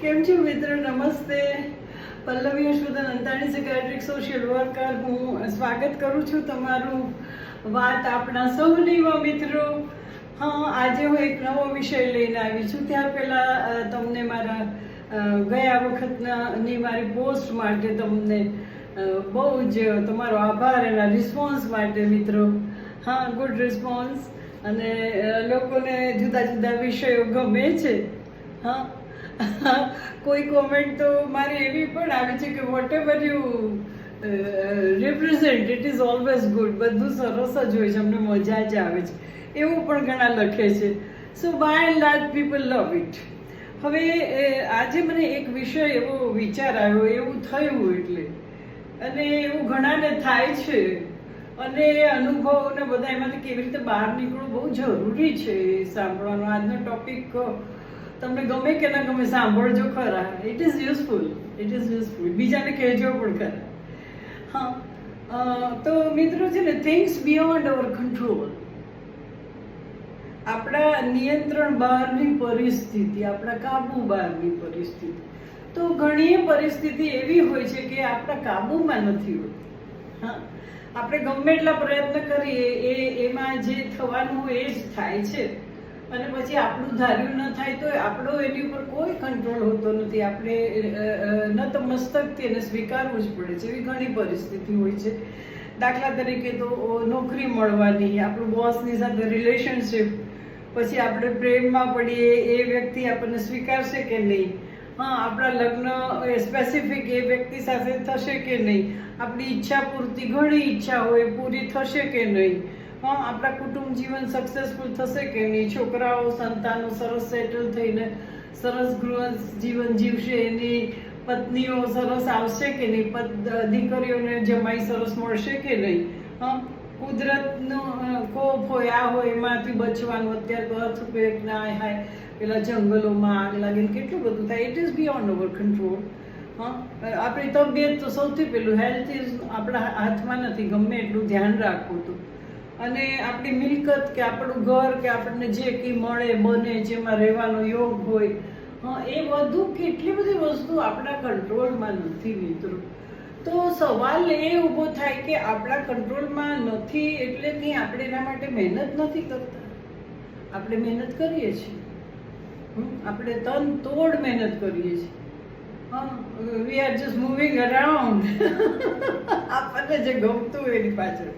કેમ છો મિત્રો? નમસ્તે. Pallavi Ashwadan Antani psychiatric social worker હું સ્વાગત કરું છું તમારું વાત આપણા સૌની મિત્રો. હા, આજે હું એક નવો વિષય લઈને આવી છું. ત્યાર પહેલાં તમને મારા ગયા વખતના મારી પોસ્ટ માટે તમને બહુ જ તમારો આભાર એના રિસ્પોન્સ માટે, મિત્રો. હા ગુડ રિસ્પોન્સ અને લોકોને જુદા જુદા વિષયો ગમે છે. હા કોઈ કોમેન્ટ તો મારી એવી પણ આવી છે કે whatever you represent it is always good બધું સરસ જ હોય છે, અમને મજા જ આવે છે. એવું પણ ઘણા લખે છે. So by and large people love it હવે આજે મને એક વિષય એવો વિચાર આવ્યો, એવું થયું એટલે. અને એવું ઘણાને થાય છે. અને અનુભવોને બધા એમાંથી કેવી રીતે બહાર નીકળવું બહુ જરૂરી છે સાંભળવાનો. આજનો ટોપિક તમને ગમે કે ના ગમે સાંભળજો ખરા. It is useful it is useful બીજાને કહેજો પણ ખરા. હા. તો મિત્રો છે ને થિંગ્સ બિયોન્ડ અવર કંટ્રોલ આપણા નિયંત્રણ બહારની પરિસ્થિતિ, આપણા કાબુ બહારની પરિસ્થિતિ. તો ઘણી પરિસ્થિતિ એવી હોય છે કે આપણા કાબુમાં નથી હોતી. હા. આપણે ગમે એટલા પ્રયત્ન કરીએ, એ, એમાં જે થવાનું એ જ થાય છે. અને પછી આપણું ધાર્યું ન થાય તો આપણો એની ઉપર કોઈ કંટ્રોલ હોતો નથી. આપણે ન તો મસ્તકથી એને સ્વીકારવું જ પડે છે. એવી ઘણી પરિસ્થિતિ હોય છે. દાખલા તરીકે તો નોકરી મળવાની, આપણું બોસની સાથે રિલેશનશીપ પછી આપણે પ્રેમમાં પડીએ, એ વ્યક્તિ આપણને સ્વીકારશે કે નહીં? હા, આપણા લગ્ન સ્પેસિફિક એ વ્યક્તિ સાથે થશે કે નહીં? આપણી ઈચ્છા પૂરતી, ઘણી ઈચ્છા હોય, પૂરી થશે કે નહીં? આપણા કુટુંબ જીવન સક્સેસફુલ થશે કે નહીં? છોકરાઓ, સંતાનો સરસ સેટલ થઈને સરસ ગૃહ જીવન જીવશે. એની પત્નીઓ સરસ આવશે કે નહીં? દીકરીઓને જમાઈ સરસ મળશે કે નહીં? હા, કુદરતનો કોપ હોય, આ હોય, એમાંથી બચવાનું અત્યારે તો અર્થક્વેક ના હાય. પેલા જંગલોમાં આગ લાગે ને કેટલું બધું થાય. It is beyond our control હા આપણી તબિયત તો સૌથી પહેલું હેલ્થ ઇઝ આપણા હાથમાં નથી. ગમે એટલું ધ્યાન રાખવું હતું અને આપણી મિલકત કે આપણું ઘર કે આપણને જે કંઈ મળે, બને, જેમાં રહેવાનો યોગ હોય એ બધું કેટલી બધી વસ્તુ આપણા કંટ્રોલમાં નથી મિત્રો. તો સવાલ એ ઊભો થાય કે આપણા કંટ્રોલમાં નથી એટલે કંઈ આપણે એના માટે મહેનત નથી કરતા? આપણે મહેનત કરીએ છીએ. આપણે તન તોડ મહેનત કરીએ છીએ. We are just moving around આપણને જે ગમતું હોય એની પાછળ.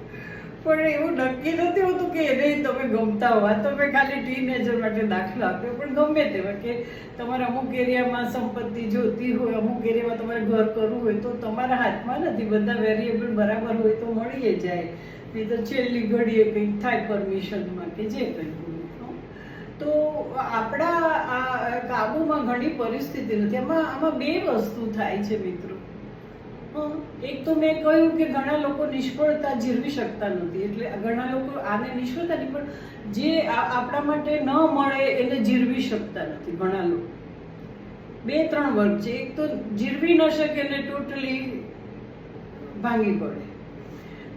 પણ એવું નક્કી નથી હોતું કે એને તમે ગમતા હોવા તમે ખાલી ટીનેજર માટે દાખલો આપ્યો, પણ ગમે તેવા કે તમારે અમુક એરિયામાં સંપત્તિ જોતી હોય, અમુક એરિયામાં તમારે ઘર કરવું હોય, તો તમારા હાથમાં નથી. બધા વેરિયેબલ બરાબર હોય તો મળીએ જાય. નહીં તો છેલ્લી ઘડીએ કંઈક થાય પરમિશનમાં કે જે કંઈ તો આપણા આ કાબુમાં ઘણી પરિસ્થિતિ નથી. આમાં આમાં બે વસ્તુ થાય છે મિત્રો. એક તો મેં કહ્યું કે ઘણા લોકો નિષ્ફળતા જીરવી શકતા નથી, એટલે ઘણા લોકો આને નિષ્ફળતા નહીં પણ જે આપણા માટે ન મળે એને જીરવી શકતા નથી ઘણા લોકો. બે, ત્રણ વર્ગ છે. એક તો જીરવી ન શકે ને ટોટલી ભાંગી પડે.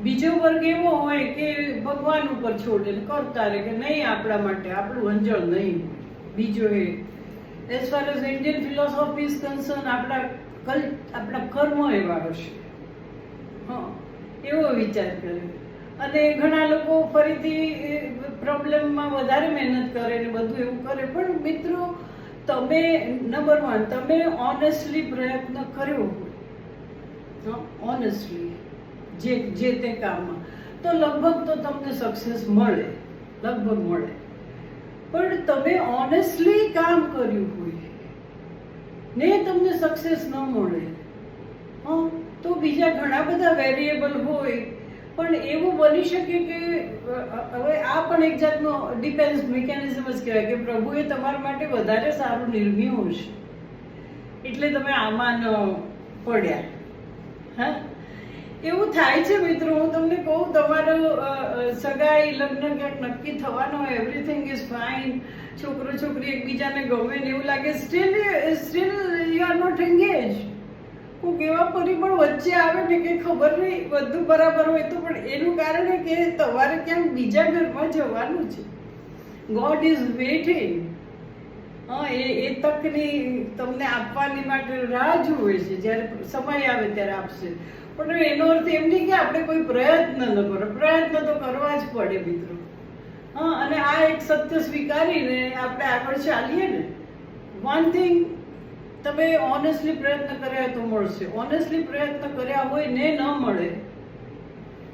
બીજો વર્ગ એવો હોય કે ભગવાન ઉપર છોડે કરતા રહે કે નહીં આપણા માટે, આપણું અંજળ નહીં બીજો એ as far as Indian philosophy is concern આપણા કલ આપણા કર્મ એવા હશે. હા, એવો વિચાર કરે અને ઘણા લોકો ફરીથી પ્રોબ્લેમમાં વધારે મહેનત કરે ને બધું એવું કરે, પણ મિત્રો, તમે નંબર વન તમે ઓનેસ્ટલી પ્રયત્ન કર્યો હોય. ઓનેસ્ટલી જે જે તે કામમાં. તો લગભગ તો તમને સક્સેસ મળે, લગભગ મળે. પણ તમે ઓનેસ્ટલી કામ કર્યું હોય. ને તમને સક્સેસ ન મળે. હં, તો બીજા ઘણા બધા વેરિયેબલ હોય પણ એવું બની શકે કે હવે આ પણ એક જાતનો ડિફેન્સ મિકેનિઝમ જ કહેવાય કે પ્રભુએ તમારા માટે વધારે સારું નિર્મ્યું હશે. એટલે તમે આમાં ન પડ્યા. હા? એવું થાય છે મિત્રો, હું તમને કહું, તમારો સગાઈ, લગ્ન ક્યાંક નક્કી થવાનો હોય એવરીથિંગ ઇઝ ફાઇન છોકરો, છોકરી એકબીજાને ગમે ને એવું લાગે still still you are not engage કોઈક કેવા પરિબળ વચ્ચે આવે ને કે ખબર નહીં, બધું બરાબર હોય તો, પણ એનું કારણ કે તમારે ક્યાંક બીજા ઘરમાં જવાનું છે. ગોડ ઇઝ વેઇટિંગ હા, એ એ તકની તમને આપવાની માટે રાહ જુએ છે. જ્યારે સમય આવે ત્યારે આપશે. પણ એનો અર્થ એમ નહીં કે આપણે કોઈ પ્રયત્ન ન કરો. પ્રયત્ન તો કરવા જ પડે મિત્રો. હા, અને આ એક સત્ય સ્વીકારીને આપણે આગળ ચાલીએ ને વન થિંગ તમે ઓનેસ્ટલી પ્રયત્ન કર્યા તો મળશે. ઓનેસ્ટલી પ્રયત્ન કર્યા હોય ને ન મળે,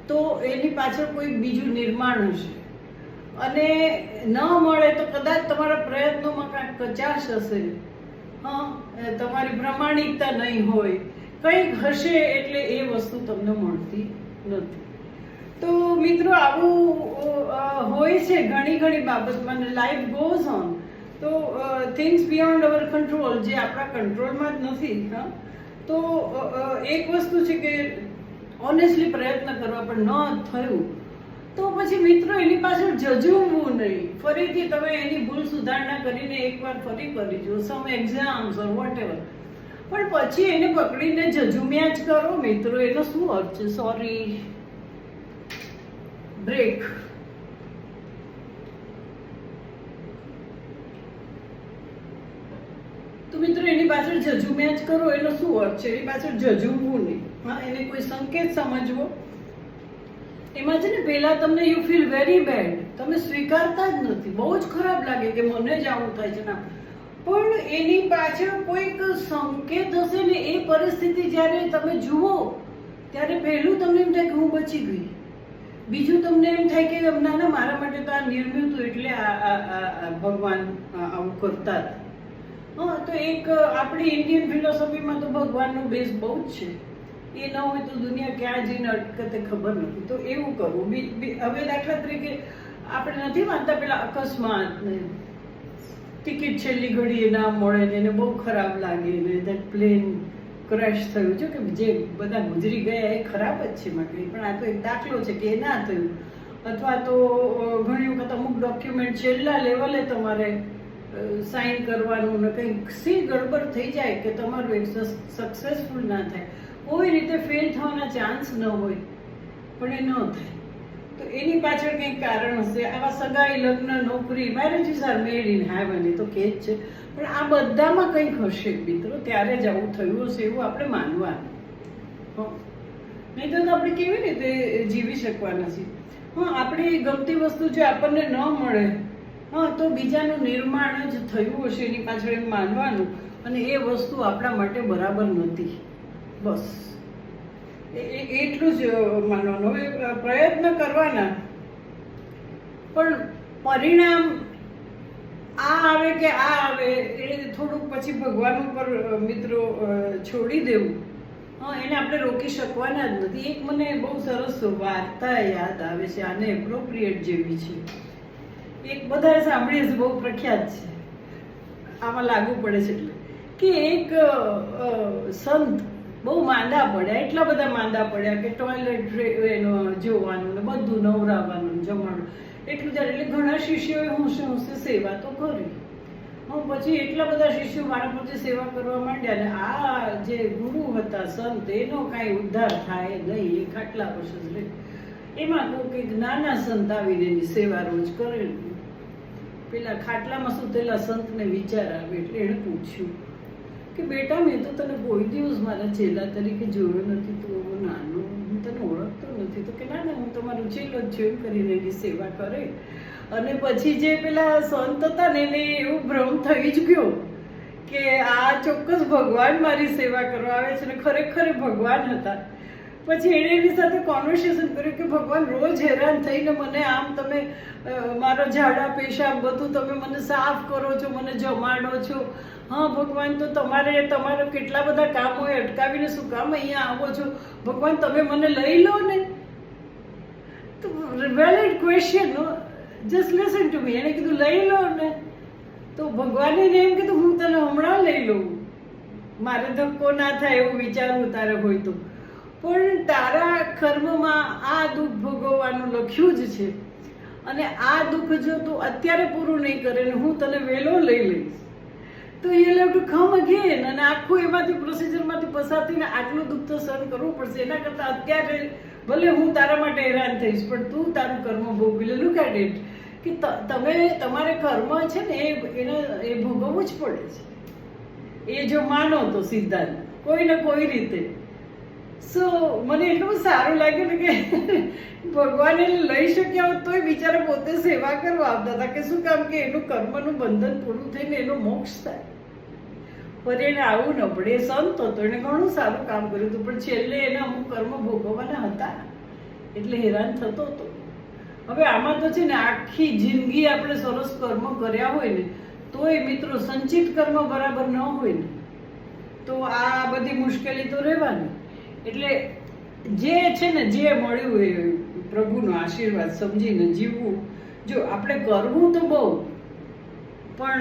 તો એની પાછળ કોઈ બીજું નિર્માણ હશે. અને ન મળે તો કદાચ તમારા પ્રયત્નોમાં કાંઈક કચાશ હશે. હા તમારી પ્રમાણિકતા નહીં હોય. કંઈક હશે એટલે એ વસ્તુ તમને મળતી નથી. તો મિત્રો, આવું હોય છે ઘણી ઘણી બાબતમાં લાઈફ ગોઝ ઓન તો થિંગ્સ બિયોન્ડ અવર કંટ્રોલ જે આપણા કંટ્રોલમાં જ નથી તો એક વસ્તુ છે કે ઓનેસ્ટલી પ્રયત્ન કરવા પણ ન થયું, તો પછી મિત્રો એની પાછળ જજુમવું નહીં. ફરીથી તમે એની ભૂલ સુધારણા કરીને એકવાર ફરી કરી જો સમ એક્ઝામ્સ ઓર વોટ પણ પછી એને પકડીને જજુમ્યા જ કરો. મિત્રો, એનો શું અર્થ છે? સોરી બ્રેક તો મિત્રો, એની પાછળ જજુમ્યા જ કરો. એનો શું અર્થ છે? એની પાછળ જજુમવું નહીં. હા, એને કોઈ સંકેત સમજવો. એમાં છે ને, પહેલા તમને યુ ફીલ વેરી બેડ તમે સ્વીકારતા જ નથી. બહુ જ ખરાબ લાગે કે મને જ આવું થાય છે ના પણ એની પાછળ કોઈક સંકેત હશે ને એ પરિસ્થિતિ જ્યારે તમે જુઓ, ત્યારે પહેલું તમને એમ થાય કે હું બચી ગઈ. બીજું તમને એમ થાય કે ના ના, મારા માટે તો આ નિર્મ્યું હતું એટલે આ ભગવાન આવું કરતા હતા. હા, તો એક આપણી ઇન્ડિયન ફિલોસોફીમાં તો ભગવાનનો બેઝ બહુ જ છે. એ ન હોય તો દુનિયા ક્યાં જઈને અટકતે ખબર નથી. તો એવું કરવું. હવે દાખલા તરીકે આપણે નથી માનતા પેલા અકસ્માત ને ટિકિટ છેલ્લી ઘડીએ ના મળે ને એને બહુ ખરાબ લાગે ને દેટ પ્લેન ક્રેશ થયું. છે કે જે બધા ગુજરી ગયા એ ખરાબ જ છે માટે. પણ આ તો એક દાખલો છે કે એ ના થયું. અથવા તો ઘણી વખત અમુક ડોક્યુમેન્ટ છેલ્લા લેવલે તમારે સાઇન કરવાનું ને કંઈક સી ગડબડ થઈ જાય કે તમારું એક સક્સેસફુલ ના થાય. કોઈ રીતે ફેલ થવાના ચાન્સ ન હોય. પણ એ ન થાય. એની પાછળ કંઈક કારણ હશે. આવા સગાઈ, લગ્ન, નોકરી marriages are made in heaven એ તો કે જ છે. પણ આ બધામાં કંઈક હશે મિત્રો. ત્યારે જ આવું થયું હશે એવું આપણે માનવાનું. નહીં તો આપણે કેવી રીતે જીવી શકવાના છીએ? હા, આપણી ગમતી વસ્તુ જો આપણને ન મળે, હા, તો બીજાનું નિર્માણ જ થયું હશે એની પાછળ એમ માનવાનું. અને એ વસ્તુ આપણા માટે બરાબર નથી. બસ. એટલું જ માનવાનું. હવે પ્રયત્ન કરવાના. પણ પરિણામ આ આવે કે આ આવે, એ થોડુંક પછી ભગવાન ઉપર મિત્રો છોડી દેવું. હા, એને આપણે રોકી શકવાના જ નથી. એક મને બહુ સરસ વાર્તા યાદ આવે છે, આને એપ્રોપ્રિએટ જેવી છે. એક બધા સાંભળીએ છે બહુ પ્રખ્યાત છે. આમાં લાગુ પડે છે. એટલે કે એક સંત બહુ માંદા પડ્યા, એટલા બધા માંદા પડ્યા કે ટોયલેટ એનો જોવાનું ને બધું નવરાવવાનું જમવાનું. એટલું ત્યારે એટલે ઘણા શિષ્યોએ હોંશે હોંશે સેવા તો કરી. હું પછી એટલા બધા શિષ્યો મારા પોતે સેવા કરવા માંડ્યા ને આ જે ગુરુ હતા, સંત, એનો કાંઈ ઉદ્ધાર થાય નહીં એ ખાટલા વર્ષ રહે એમાં એક નાના સંત આવીને એની સેવા રોજ કરે પેલા ખાટલામાં સુતેલા સંતને વિચાર આવે એટલે એણે પૂછ્યું. કે બેટા, મેં તો તને કોઈ દિવસ મારા ચેલા તરીકે જોયો નથી, તું એવો નાનો. હું તને ઓળખતો નથી. તો કે ના ના, હું તમારો ચેલો જ છું કરીને એની સેવા કરે. અને પછી જે પેલા સંત હતા ને, એને એવું ભ્રમ થઈ જ ગયો કે આ ચોક્કસ ભગવાન મારી સેવા કરવા આવે છે ને, ખરેખર ભગવાન હતા. પછી એણે એની સાથે કોન્વર્સેશન કર્યું કે, ભગવાન, રોજ હેરાન થઈને મને આમ તમે મારો ઝાડા, પેશાબ બધું તમે મને સાફ કરો છો, મને જમાડો છો. હા, ભગવાન, તો તમારે, તમારો કેટલા બધા કામ હોય અટકાવીને શું કામ અહીંયા આવો છો? ભગવાન, તમે મને લઈ લો ને. તો valid question just listen to me એણે કીધું, લઈ લો ને. તો ભગવાને એને એમ કીધું, હું તને હમણાં લઈ લઉં. મારે ધક્કો ના થાય એવું વિચારવું તારે હોય તો. પણ તારા કર્મમાં આ દુઃખ ભોગવવાનું લખ્યું જ છે. અને આ દુઃખ જો તું અત્યારે પૂરું નહીં કરે ને હું તને વહેલો લઈ લઈશ. તો એ લેવું ખમ અગેન અને આખું એમાંથી પ્રોસિજરમાંથી પસાર થઈને આટલું દુઃખ તો સહન કરવું પડશે. એના કરતાં અત્યારે ભલે હું તારા માટે હેરાન થઈશ, પણ તું તારું કર્મ ભોગવી લે. લુક એટ ઇટ કે તમે, તમારે કર્મ છે ને એ, એને, એ ભોગવવું જ પડે છે. એ જો માનો તો સિદ્ધાંત કોઈ ને કોઈ રીતે. સો મને એટલું સારું લાગ્યું ને કે ભગવાને લઈ શક્યા હોત તોય બિચારા પોતે સેવા કરવા આવતા હતા કે શું કામ કે એનું કર્મનું બંધન પૂરું થઈને એનો મોક્ષ થાય. પણ એને આવું નબળે સંત હતો, એને ઘણું સારું કામ કર્યું હતું, પણ છેલ્લે એને અમુક કર્મ ભોગવવાના હતા. એટલે હેરાન થતો હતો. હવે આમાં તો છે ને આખી જિંદગી આપણે સરસ કર્મ કર્યા હોય ને, તોય મિત્રો સંચિત કર્મ બરાબર ન હોય ને. તો આ બધી મુશ્કેલી તો રહેવાની. એટલે જે છે ને જે મળ્યું એ પ્રભુનો આશીર્વાદ સમજીને જીવવું. જો આપણે કરવું તો બહુ, પણ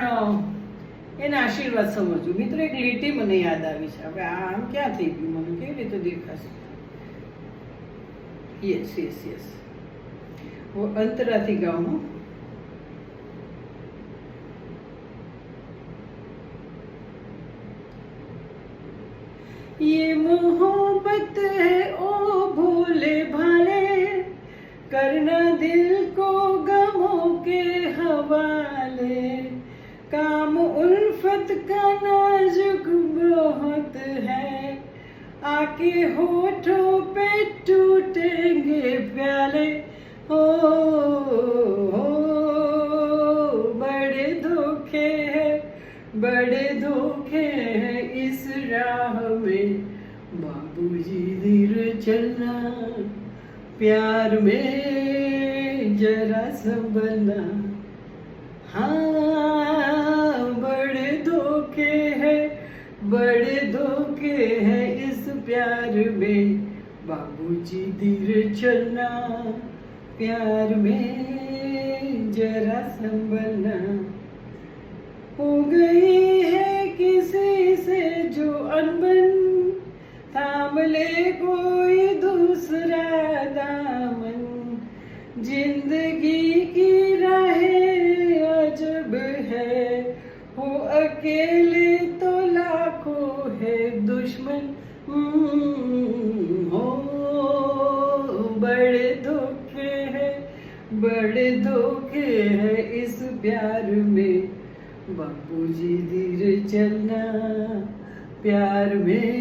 એના આશીર્વાદ સમજવું. મિત્રો, એક લીટી મને યાદ આવી છે. હવે આ આમ ક્યાં થઈ ગયું? મને કેવી રીતે દેખાશે? યસ યસ યસ અંતરાથી ગાઉં હું. ये है ओ भोले भाले। करना दिल को गमों के हवाले। काम उल्फत का नाजुक बहुत है। आके होठों पे टूटेंगे प्याले। हो, हो बड़े धोखे हैं बड़े धोखे हैं इस राह में। बाबूजी धीरे चलना, प्यार में जरा संभलना हाँ बड़े धोखे हैं, बड़े धोखे हैं इस प्यार में। बाबूजी धीरे चलना, प्यार में जरा संभलना हो गई थाम ले कोई दूसरा दामन ज़िंदगी की राहें अजब है। हो अकेले तो लाखों है दुश्मन हम्म, हो बड़े धोखे हैं बड़े धोखे हैं इस प्यार में। बापू जी धीरे चलना प्यार में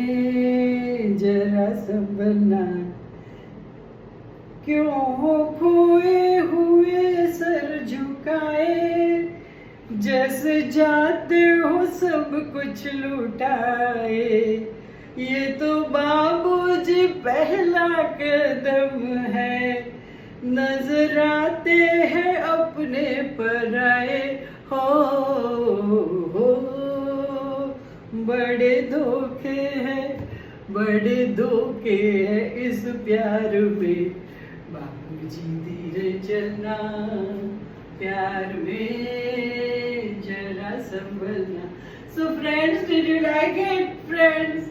लुटाए। ये तो बाबूजी पहला कदम है। नज़र आते हैं अपने पराए हो हो, बड़े धोखे हैं, बड़े धोखे हैं इस प्यार में। बाबूजी धीरे चलना, प्यार में जरा संभलना। So friends did you like it friends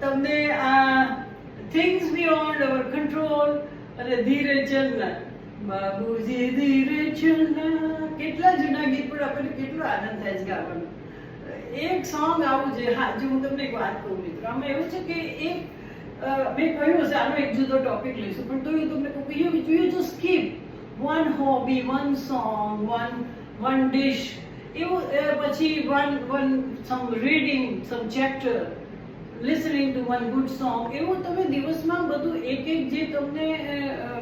તમને આ થિંગ્સ બિયોન્ડ અવર કંટ્રોલ અને ધીરે ચલના. બાબુજી, ધીરે ચલના. કેટલા જૂના ગીત પણ આપણને કેટલો આનંદ થાય છે ગાવાનો. એક સોંગ આવું છે. હા, જો હું તમને એક વાત કહું મિત્રો, આમાં એવું છે કે એક મેં કહ્યું હશે, આનો એક જુદો ટોપિક લઈશું, પણ તો તમને કહું કે યુ યુ જો skip one hobby one song one one dish એવું પછી one one some reading some chapter listening to one good song એવું તમે દિવસમાં બધું એક એક જે તમને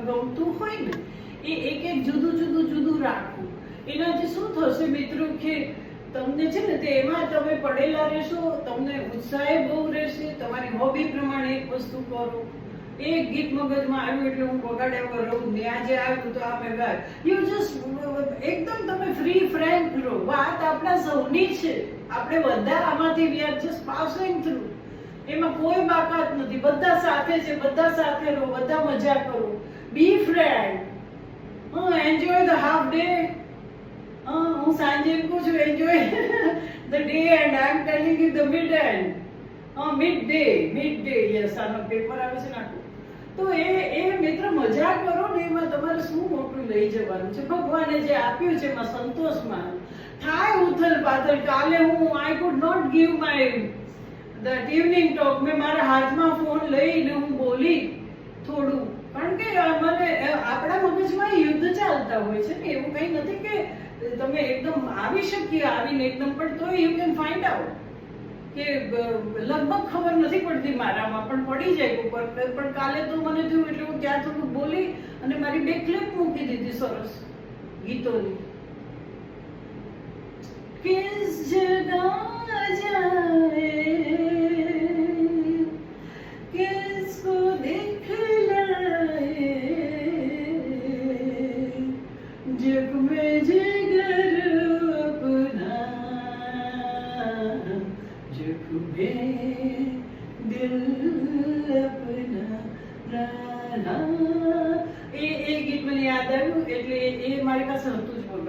ગમતું હોય ને, એ એક એક જુદું જુદું જુદું રાખવું. એનાથી શું થશે મિત્રો કે તમને છે ને તે એમાં તમે પડેલા રહેશો, તમને ઉત્સાહ બહુ રહેશે, તમારી હોબી પ્રમાણે એક વસ્તુ કરો. એક ગીત મગજમાં આવ્યું એટલે હું બગાડ્યા વગર રહું. ને આજે આવ્યું તો આપે ગાય. યુ જસ્ટ એકદમ તમે ફ્રી ફ્રેન્ક રહો. વાત આપણા સૌની છે. આપણે બધા આમાંથી we are just passing through એમાં કોઈ બાકાત નથી. બધા સાથે છે, બધા સાથે રહો, બધા મજા કરો. બી ફ્રેન્ડ હું એન્જોય ધ હાફ ડે હા સાંજે કું છું enjoy the day and I am telling you the mid and mid day mid day yes આનો પેપર આવે છે નાખું તો એ એ મિત્ર મજા કરો ને એમાં તમારે શું મોટું લઈ જવાનું છે? ભગવાને જે આપ્યું છે એમાં સંતોષ માનો થાય ઉથલ પાથલ, કાલે હું I could not give my that evening talk મેં મારા હાથમાં ફોન લઈને હું બોલી થોડું. કારણ કે મને આપણા મગજમાં યુદ્ધ ચાલતા હોય છે ને, એવું કંઈ નથી કે તમે એકદમ આવી શકીએ, આવીને એકદમ, પણ તો યુ કેન ફાઇન્ડ આઉટ કે લગભગ ખબર નથી પડતી મારામાં, પણ પડી જાય ઉપર. પણ કાલે તો મને થયું એટલે હું ત્યાં થોડું બોલી અને મારી બે ક્લિપ મૂકી દીધી સરસ ગીતોની. કિસ જગા જાય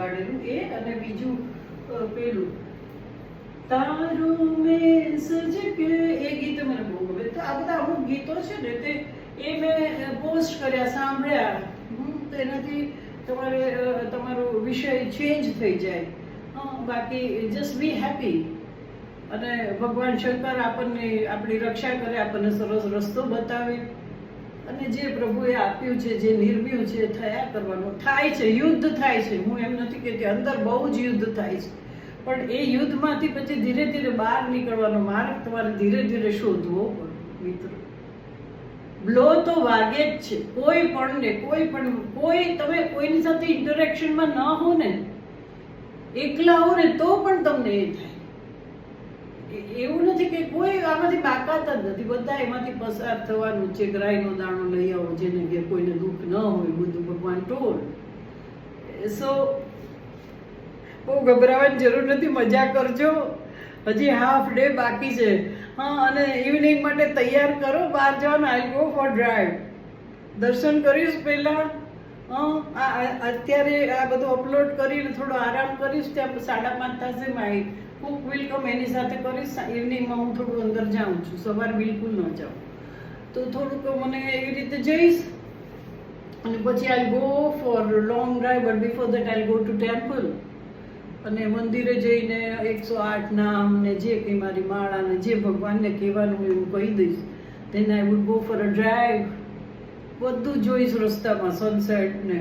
વગાડેલું એ અને બીજું પેલું. તારું મેં સજ કે, એ ગીત મને બહુ ગમે. તો આ બધા અમુક ગીતો છે ને, તે, એ મેં પોસ્ટ કર્યા, સાંભળ્યા. હું તો એનાથી તમારે તમારો વિષય ચેન્જ થઈ જાય. બાકી જસ્ટ બી હેપી અને ભગવાન શંકર આપણને, આપણી રક્ષા કરે, આપણને સરસ રસ્તો બતાવે. અને જે પ્રભુએ આપ્યું છે, જે નિર્મ્યું છે થયા કરવાનું. થાય છે, યુદ્ધ થાય છે. હું એમ નથી કહેતી અંદર બહુ જ યુદ્ધ થાય છે. પણ એ યુદ્ધમાંથી પછી ધીરે ધીરે બહાર નીકળવાનો માર્ગ તમારે ધીરે ધીરે શોધવો પડે, મિત્રો. બ્લો તો વાગે જ છે. કોઈ પણ ને કોઈ પણ, કોઈ તમે કોઈની સાથે ઇન્ટરેક્શનમાં ન હો ને એકલા હો ને તો પણ તમને એ થાય. એવું નથી કે કોઈ આમાંથી બાકાત જ નથી. બધા એમાંથી પસાર થવાનું છે ગ્રાયનો દાણો લઈ આવો, જેને કે કોઈને દુઃખ ન હોય, બધું ભગવાન ટોળ. સો બહુ ગભરાવાની જરૂર નથી, મજા કરજો. હજી હાફ ડે બાકી છે. હા, અને ઇવનિંગ માટે તૈયાર કરો, બહાર જવાનું આઈ ગો ફોર ડ્રાઈવ દર્શન કરીશ પહેલા. હા અત્યારે આ બધું અપલોડ કરીને થોડો આરામ કરીશ, ત્યાં સાડા પાંચ થશે મારી કુક વિલ કમ એની સાથે કરીશ ઇવનિંગમાં હું થોડું અંદર જાઉં છું, સવાર બિલકુલ ન જાઉં. તો થોડુંક મને એવી રીતે જઈશ, અને પછી I go for long drive but before that I go to temple અને મંદિરે જઈને એકસો આઠ નામ ને જે કંઈ મારી માળા ને જે ભગવાનને કહેવાનું એવું કહી દઈશ. તેને I would go for a drive બધું જોઈશ રસ્તામાં સનસેટ ને.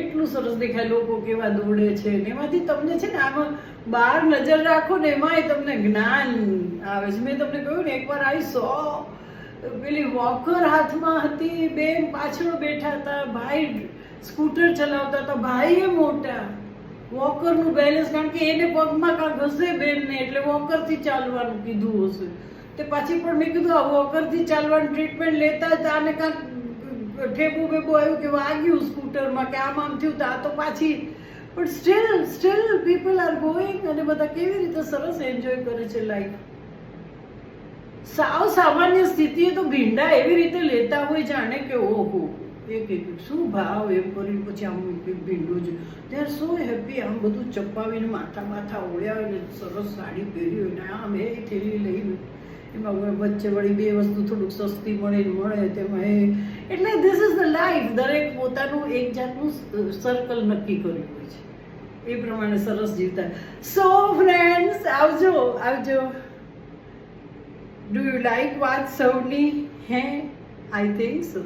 એટલું સરસ દેખાય, લોકો કેવા દોડે છે ને એમાંથી તમને છે ને આમાં બહાર નજર રાખો ને એમાંય તમને જ્ઞાન આવે છે. મેં તમને કહ્યું ને, એકવાર આવી સો પેલી વોકર હાથમાં હતી બેન પાછળ બેઠા હતા, ભાઈ સ્કૂટર ચલાવતા હતા, ભાઈએ મોટા. વોકરનું બેલેન્સ કારણ કે એને પગમાં કાં ઘસે બેનને એટલે વોકરથી ચાલવાનું કીધું હશે. તે પાછી પણ મેં કીધું, આ વોકરથી ચાલવાની ટ્રીટમેન્ટ લેતા જ આને કાંક ઠેબુ બેબુ આવ્યું કે વાગ્યું સ્કૂટરમાં કે આમ આમ થયું તો આ તો પાછી. પણ still still people are going અને બધા કેવી રીતે સરસ એન્જોય કરે છે લાઈફ સાવ સામાન્ય સ્થિતિએ તો ભીંડા એવી રીતે લેતા હોય જાણે કે ઓહો. એક એક શું ભાવ એમ કરી પછી આમ ભીંડું જ દે આર સો હેપી આમ બધું ચપાવીને માથા માથા ઓળ્યા સરસ સાડી પહેરી હોય ને આમ એ થેલી લઈને. એમાં વચ્ચે વળી બે વસ્તુ થોડુંક સસ્તી મળે મળે તેમાં એ એટલે ધીસ ઇઝ ધ લાઈફ દરેક પોતાનું એક જાતનું સર્કલ નક્કી કર્યું હોય છે. એ પ્રમાણે સરસ જીવતા. સો ફ્રેન્ડ્સ આવજો આવજો. ડુ યુ લાઈક વાત સૌની હે આઈ થિંક સો